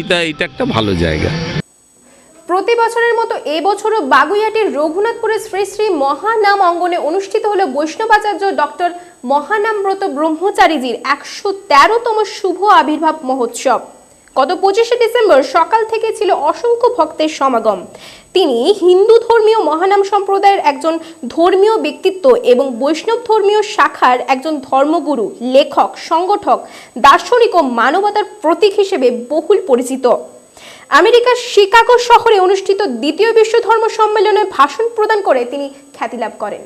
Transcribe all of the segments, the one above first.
এটা একটা ভালো জায়গা। প্রতি বছরের মতো এবছরও বাগুইয়াটির রঘুনাথপুরের শ্রী শ্রী মহানাম অঙ্গনে অনুষ্ঠিত হলো বৈষ্ণবাচার্য ডক্টর মহানামব্রত ব্রহ্মচারীজির একশো তেরোতম শুভ আবির্ভাব মহোৎসব। গত পঁচিশে ডিসেম্বর সকাল থেকে ছিল অসংখ্য ভক্তের সমাগম। তিনি হিন্দু ধর্মীয় মহানাম সম্প্রদায়ের একজন ধর্মীয় ব্যক্তিত্ব এবং বৈষ্ণব ধর্মীয় শাখার একজন ধর্মগুরু, লেখক, সংগঠক, দার্শনিক ও মানবতার প্রতীক হিসেবে বহুল পরিচিত। আমেরিকার শিকাগো শহরে অনুষ্ঠিত দ্বিতীয় বিশ্ব ধর্ম সম্মেলনে ভাষণ প্রদান করে তিনি খ্যাতি লাভ করেন।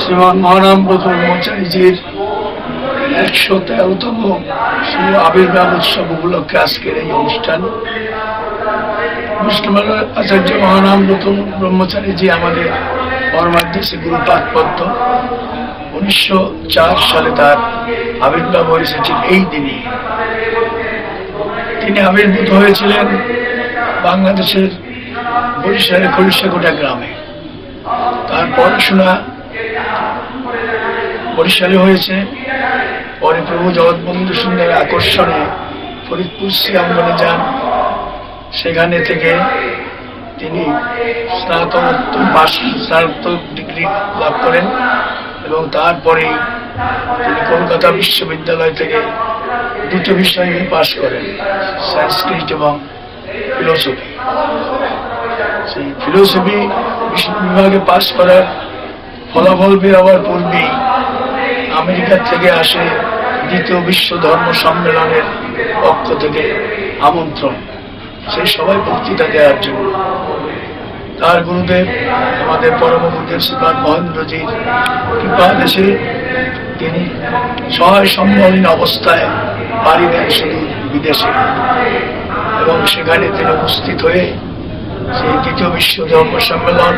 শ্রীমান মহারাম ব্রহ্মচারীজির একশো তেরোতম আবির্ভাব উৎসব উপলক্ষে আজকের এই অনুষ্ঠান। মুসলমান আচার্য মহানাম ব্রত ব্রহ্মচারীজি আমাদের পরমাদেশে গুরুপাদ পদ্ম। উনিশশো চার সালে তার আবির্ভাব হয়েছে ঠিক এই দিনে। তিনি আবির্ভূত হয়েছিলেন বাংলাদেশের বরিশালের খরিশাকোটা গ্রামে। তার পড়াশোনা বরিশালে হয়েছে। পরে প্রভু জগৎবন্ধু সুন্দর আকর্ষণে ফরিদপুর শ্রীঅঙ্গনে যান। সেখানে থেকে তিনি স্নাতকোত্তর পাশ, স্নাতক ডিগ্রি লাভ করেন এবং তারপরেই তিনি কলকাতা বিশ্ববিদ্যালয় থেকে দুটো বিষয় পাশ করেন, সংস্কৃত এবং ফিলোসফি। সেই ফিলোসফি বিভাগে পাশ করার ফলাফল বেরোবার পূর্বেই আমেরিকা থেকে আসে দ্বিতীয় বিশ্ব ধর্ম সম্মেলনের পক্ষ থেকে আমন্ত্রণ। সেই সবাই বক্তৃতা দেওয়ার জন্য। তার গুরুদেব আমাদের পরম গুরুদেব শ্রীপাদ মহেন্দ্রজির কৃপা দেশে তিনি সহায় সম্বলীন অবস্থায় বাড়ি দেন শুধু বিদেশে। এবং সেখানে তিনি উপস্থিত হয়ে সেই দ্বিতীয় বিশ্ব ধর্ম সম্মেলন,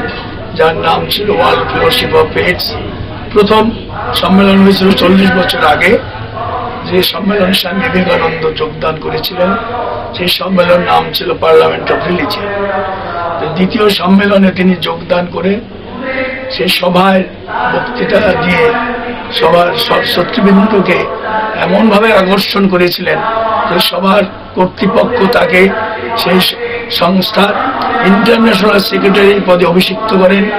যার নাম ছিল ওয়ার্ল্ড ফেলোশিপ অফ ফেটস প্রথম সম্মেলন হয়েছিল চল্লিশ বছর আগে। যে সম্মেলনে স্বামী বিবেকানন্দ যোগদান করেছিলেন, সেই সম্মেলন নাম ছিল পার্লামেন্ট অফ রিলিজিয়ন দ্বিতীয় সম্মেলনে তিনি যোগদান করে সেই সভায় বক্তৃতা দিয়ে সবার সব শত্রুবিন্দুকে এমনভাবে আকর্ষণ করেছিলেন যে সবার কর্তৃপক্ষ তাকে সেই সংস্থার ইন্টারন্যাশনাল সেক্রেটারি পদে অভিষিক্ত করেন।